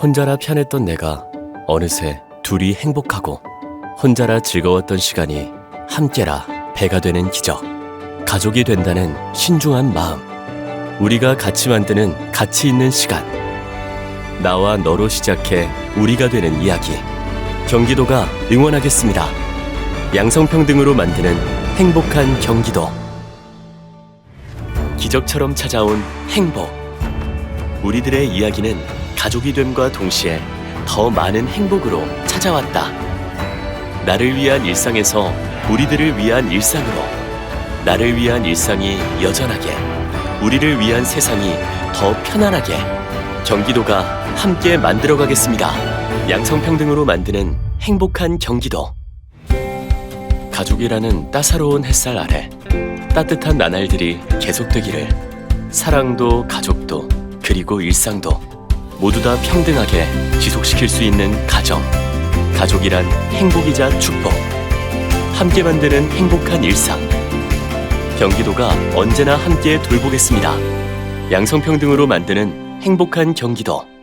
혼자라 편했던 내가 어느새 둘이 행복하고 혼자라 즐거웠던 시간이 함께라 배가 되는 기적. 가족이 된다는 신중한 마음. 우리가 같이 만드는 가치 있는 시간. 나와 너로 시작해 우리가 되는 이야기. 경기도가 응원하겠습니다. 양성평등으로 만드는 행복한 경기도. 기적처럼 찾아온 행복. 우리들의 이야기는 가족이 됨과 동시에 더 많은 행복으로 찾아왔다. 나를 위한 일상에서 우리들을 위한 일상으로. 나를 위한 일상이 여전하게. 우리를 위한 세상이 더 편안하게. 경기도가 함께 만들어가겠습니다. 양성평등으로 만드는 행복한 경기도. 가족이라는 따사로운 햇살 아래 따뜻한 나날들이 계속되기를 사랑도 가족도 그리고 일상도 모두 다 평등하게 지속시킬 수 있는 가정 가족이란 행복이자 축복 함께 만드는 행복한 일상. 경기도가 언제나 함께 돌보겠습니다. 양성평등으로 만드는 행복한 경기도